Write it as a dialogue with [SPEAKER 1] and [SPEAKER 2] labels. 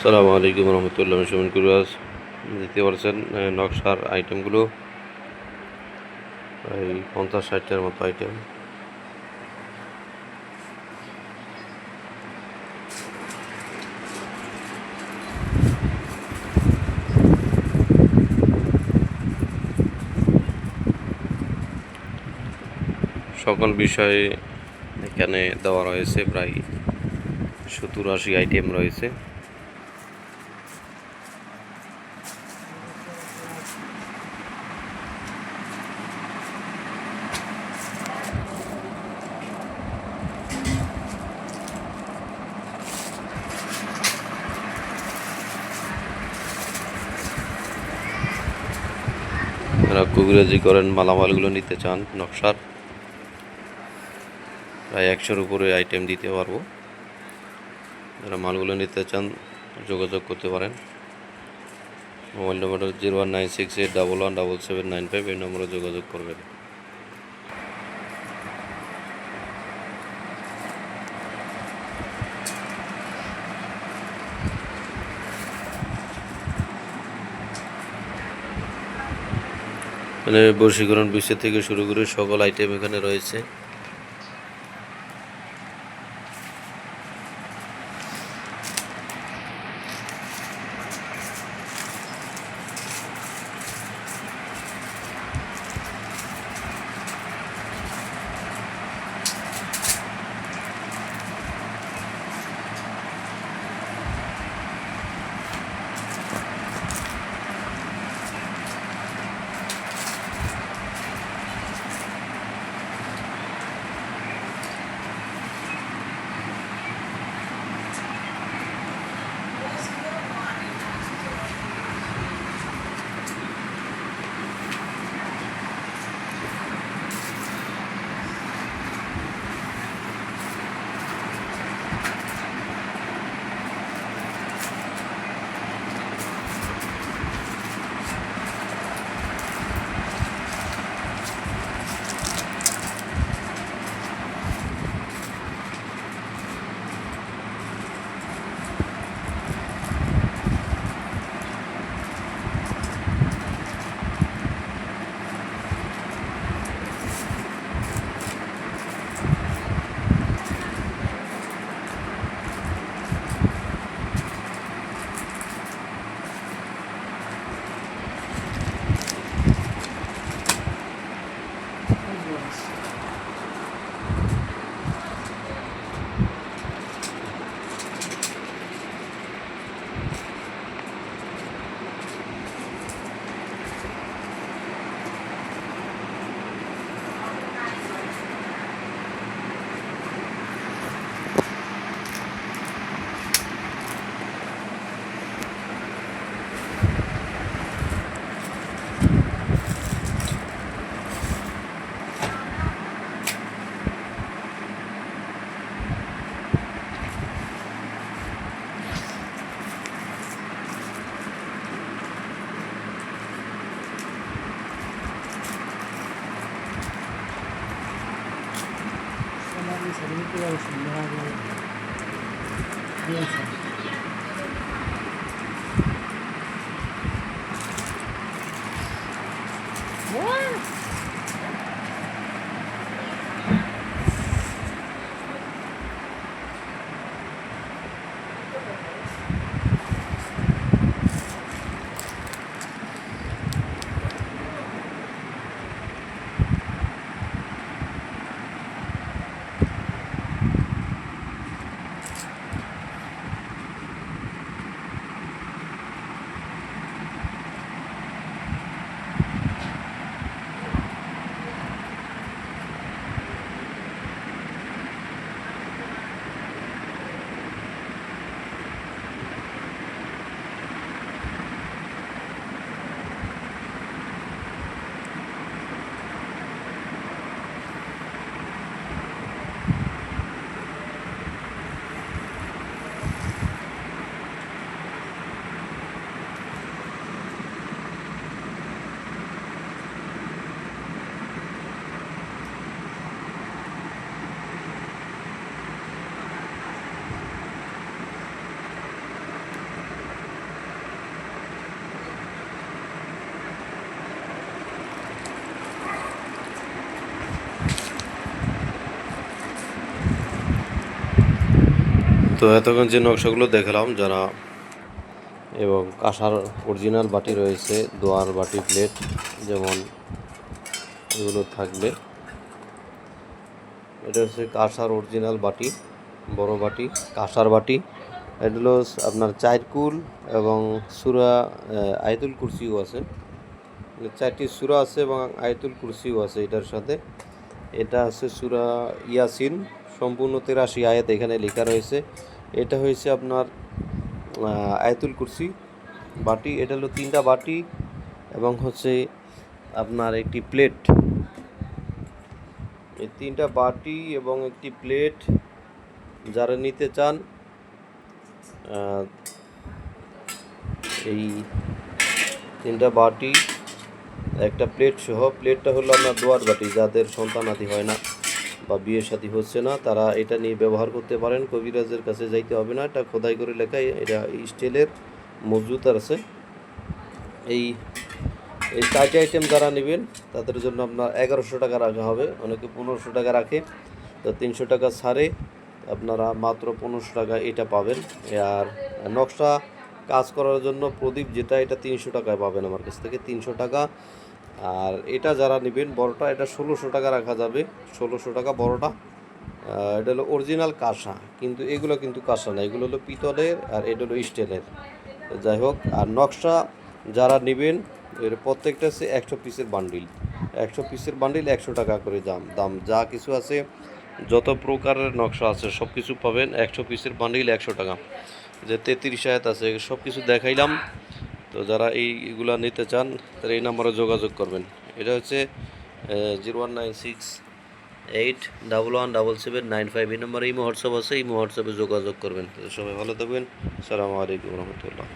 [SPEAKER 1] সালামু আলাইকুম রহমতুল্লাহ সুমন কুরাজ দেখতে পাচ্ছেন আহ, নকশার আইটেমগুলো এই পঞ্চাশ ষাটটার মতো আইটেম সকল বিষয়ে এখানে দেওয়া রয়েছে প্রায় সত্তর আশি আইটেম রয়েছে। যারা কবিরাজি করেন, মালামালগুলো নিতে চান নকশার। প্রায় একশোর উপরে আইটেম দিতে পারব। যারা মালগুলো নিতে চান, যোগাযোগ করতে পারেন। Mobile number zero one nine six eight double one double seven nine five এই নম্বরে যোগাযোগ করবেন। মানে বশীকরণ বিষয় থেকে শুরু করে সকল আইটেম এখানে রয়েছে। సర్వీసులు అవసరం సార్ What? তো এতক্ষণ যে নকশাগুলো দেখলাম, যারা এবং কাঁসার অরিজিনাল বাটি রয়েছে, দোয়ার বাটি প্লেট যেমন এগুলো থাকবে। এটা হচ্ছে কাঁসার অরিজিনাল বাটি, বড় বাটি, কাঁসার বাটি। এটা হলো আপনার চারকুল এবং সুরা আয়তুল কুরসিও আছে। চারটি সুরা আছে এবং আয়তুল কুরসিও আছে এটার সাথে। এটা আছে সুরা ইয়াসিন। সম্পূর্ণ তেরাশি আয়াত এখানে লেখা রয়েছে। এটা হয়েছে আপনার আয়াতুল কুরসি। বাটি, এটা হলো তিনটা বাটি এবং হচ্ছে আপনার একটি প্লেট। এই তিনটা বাটি এবং একটি প্লেট যারা নিতে চান এই তিনটা বাটি, একটা প্লেট সহ, প্লেটটা হলো আপনার দোয়ার বাটি, যাদের সন্তানাদি হয় না। বা বিয়ে শাদী হচ্ছে না, তারা এটা নিয়ে ব্যবহার করতে পারেন। কবিরাজের কাছে যাইতে হবে না, এটা খোদাই করে লেখায় এটা স্টিলের মজুত আছে। এই এই চারটি আইটেম যারা নেবেন, তাদের জন্য আপনার এগারোশো টাকা রাখা হবে। অনেকে পনেরোশো টাকা রাখে, তো তিনশো টাকা ছাড়ে আপনারা মাত্র পনেরোশো টাকা এটা পাবেন। আর নকশা কাজ করার জন্য প্রদীপ যেটা, এটা তিনশো টাকায় পাবেন আমার কাছ থেকে। তিনশো টাকা আর এটা যারা নেবেন, বড়টা এটা ষোলোশো টাকা রাখা যাবে, ষোলোশো টাকা বড়টা। এটা হলো অরিজিনাল কাঁসা, কিন্তু এগুলো কিন্তু কাঁসা না, এগুলো হলো পিতলের আর এটা হলো স্টিলের। যাই হোক, আর নকশা যারা নেবেন, এর প্রত্যেকটা হচ্ছে একশো পিসের বান্ডিল। একশো পিসের বান্ডিল একশো টাকা করে দাম দাম যা কিছু আছে, যত প্রকারের নকশা আছে সব কিছু পাবেন, একশো পিসের বান্ডিল একশো টাকা। যে তেত্রিশ আয়াত আছে সব কিছু দেখাইলাম। তো যারা এইগুলা নিতে চান, তারা এই নাম্বারে যোগাযোগ করবেন। এটা হচ্ছে zero one nine six eight double one double seven nine five. এই নম্বরে এই হোয়াটসঅ্যাপ আছে এই হোয়াটসঅ্যাপে যোগাযোগ করবেন। সবাই ভালো থাকবেন। সালামু আলাইকুম রহমতুল্লাহ।